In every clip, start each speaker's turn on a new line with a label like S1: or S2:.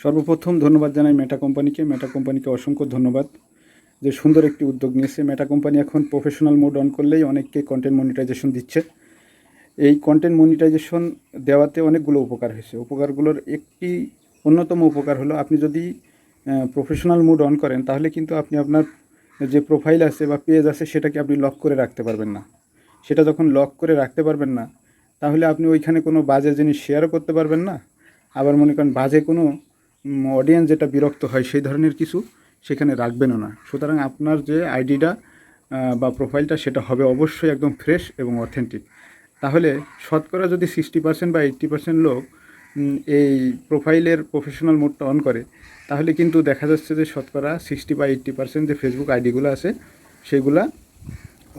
S1: সর্বপ্রথম ধন্যবাদ জানাই মেটা কোম্পানিকে মেটা কোম্পানিকে অসংখ্য ধন্যবাদ যে সুন্দর একটি উদ্যোগ নিয়েছে। মেটা কোম্পানি এখন প্রফেশনাল মোড অন করলেই অনেককে কন্টেন্ট মনিটাইজেশন দিচ্ছে। এই কন্টেন্ট মনিটাইজেশন দেওয়াতে অনেকগুলো উপকার হয়েছে। উপকারগুলোর একটি অন্যতম উপকার হলো, আপনি যদি প্রফেশনাল মোড অন করেন, তাহলে কিন্তু আপনি আপনার যে প্রোফাইল আছে বা পেজ আছে, সেটাকে আপনি লক করে রাখতে পারবেন না। সেটা যখন লক করে রাখতে পারবেন না, তাহলে আপনি ওইখানে কোনো বাজে জিনিস শেয়ারও করতে পারবেন না। আবার মনে করেন বাজে কোনো অডিয়েন্স যেটা বিরক্ত হয় সেই ধরনের কিছু সেখানে রাখবেনও না। সুতরাং আপনার যে আইডিটা বা প্রোফাইলটা সেটা হবে অবশ্যই একদম ফ্রেশ এবং অথেন্টিক তাহলে শতকরা যদি সিক্সটি পার্সেন্ট বা এইট্টি পার্সেন্ট লোক এই প্রোফাইলের প্রফেশনাল মোডটা অন করে, তাহলে কিন্তু দেখা যাচ্ছে যে শতকরা সিক্সটি বা এইট্টি পার্সেন্ট যে ফেসবুক আইডিগুলো আছে, সেগুলা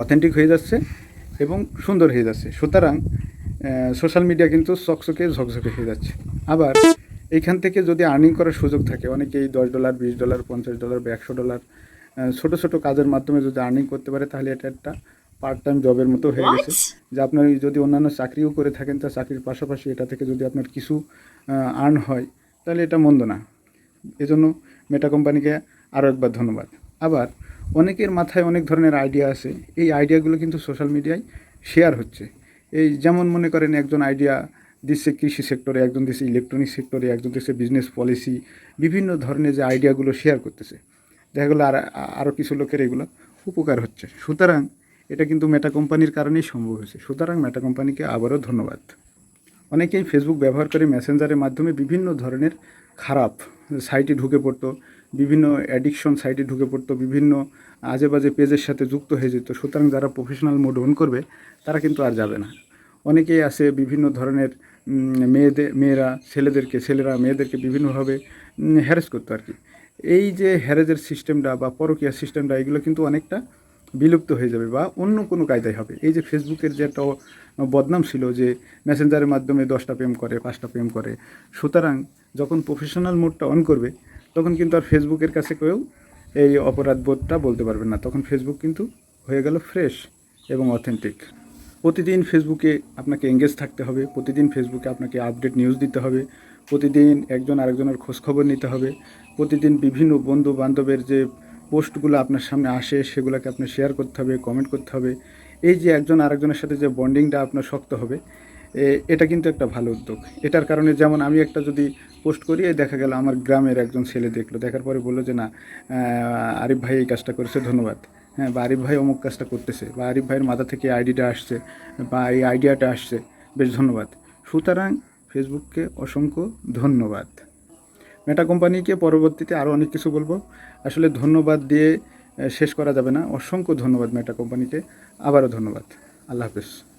S1: অথেন্টিক হয়ে যাচ্ছে এবং সুন্দর হয়ে যাচ্ছে। সুতরাং সোশ্যাল মিডিয়া কিন্তু চকচকে ঝকঝকে হয়ে যাচ্ছে। আবার এইখান থেকে যদি আর্নিং করার সুযোগ থাকে অনেকেই দশ ডলার বিশ ডলার পঞ্চাশ ডলার বা একশো ডলার ছোটো ছোটো কাজের মাধ্যমে যদি আর্নিং করতে পারে তাহলে এটা একটা পার্ট টাইম জবের মতো হয়ে গেছে। যে আপনার যদি অন্যান্য চাকরিও করে থাকেন তা চাকরির পাশাপাশি এটা থেকে যদি আপনার কিছু আর্ন হয় তাহলে এটা মন্দ না। এজন্য মেটা কোম্পানিকে আরও একবার ধন্যবাদ। আবার অনেকের মাথায় অনেক ধরনের আইডিয়া আছে। এই আইডিয়াগুলো কিন্তু সোশ্যাল মিডিয়ায় শেয়ার হচ্ছে। এই যেমন মনে করেন একজন আইডিয়া দিচ্ছে কৃষি সেক্টরে, একজন দিচ্ছে ইলেকট্রনিক সেক্টরে, একজন দিচ্ছে বিজনেস পলিসি বিভিন্ন ধরনের যে আইডিয়াগুলো শেয়ার করতেছে। দেখা গেলো আর আরও কিছু লোকের এগুলো উপকার হচ্ছে। সুতরাং এটা কিন্তু মেটা কোম্পানির কারণেই সম্ভব হয়েছে। সুতরাং মেটা কোম্পানিকে আবারও ধন্যবাদ। অনেকেই ফেসবুক ব্যবহার করে মেসেঞ্জারের মাধ্যমে বিভিন্ন ধরনের খারাপ সাইটে ঢুকে পড়তো, বিভিন্ন অ্যাডিকশন সাইটে ঢুকে পড়তো, বিভিন্ন আজে বাজে পেজের সাথে যুক্ত হয়ে যেত। সুতরাং যারা প্রফেশনাল মোড অন করবে, তারা কিন্তু আর যাবে না। অনেকেই আছে বিভিন্ন ধরনের মেয়েদের, মেয়েরা, ছেলেদেরকে, ছেলেরা, মেয়েদেরকে বিভিন্নভাবে হ্যারেস করতো আর কি। এই যে হ্যারেজের সিস্টেমটা বা পরকীয়া সিস্টেমটা এগুলো কিন্তু অনেকটা বিলুপ্ত হয়ে যাবে বা অন্য কোনো কায়দায় হবে। এই যে ফেসবুকের যে একটা বদনাম ছিল যে মেসেঞ্জারের মাধ্যমে দশটা প্রেম করে, পাঁচটা প্রেম করে, সুতরাং যখন প্রফেশনাল মোডটা অন করবে, তখন কিন্তু আর ফেসবুকের কাছে কেউ এই অপরাধ বোধটা বলতে পারবে না। তখন ফেসবুক কিন্তু হয়ে গেল ফ্রেশ এবং অথেন্টিক প্রতিদিন ফেসবুকে আপনাকে এঙ্গেজ থাকতে হবে, প্রতিদিন ফেসবুকে আপনাকে আপডেট নিউজ দিতে হবে, প্রতিদিন একজন আরেকজনের খোঁজখবর নিতে হবে, প্রতিদিন বিভিন্ন বন্ধু বান্ধবের যে পোস্টগুলো আপনার সামনে আসে সেগুলোকে আপনি শেয়ার করতে হবে কমেন্ট করতে হবে। এই যে একজন আরেকজনের সাথে যে বন্ডিংটা আপনার শক্ত হবে এটা কিন্তু একটা ভালো উদ্যোগ। এটার কারণে যেমন আমি একটা যদি পোস্ট করি দেখা গেল আমার গ্রামের একজন ছেলে দেখল, দেখার পরে বলল যে, না আরিফ ভাই এই কাজটা করেছে, ধন্যবাদ। হ্যাঁ বা আরিফ ভাই অমুক কাজটা করতেছে। বা আরিফ ভাইয়ের মাথা থেকে আইডিটা আসছে, বা এই আইডিয়াটা আসছে। বেশ ধন্যবাদ। সুতরাং ফেসবুককে অসংখ্য ধন্যবাদ। মেটা কোম্পানিকে পরবর্তীতে আরও অনেক কিছু বলব। আসলে ধন্যবাদ দিয়ে শেষ করা যাবে না। অসংখ্য ধন্যবাদ মেটা কোম্পানিকে। আবারও ধন্যবাদ। আল্লাহ হাফেজ।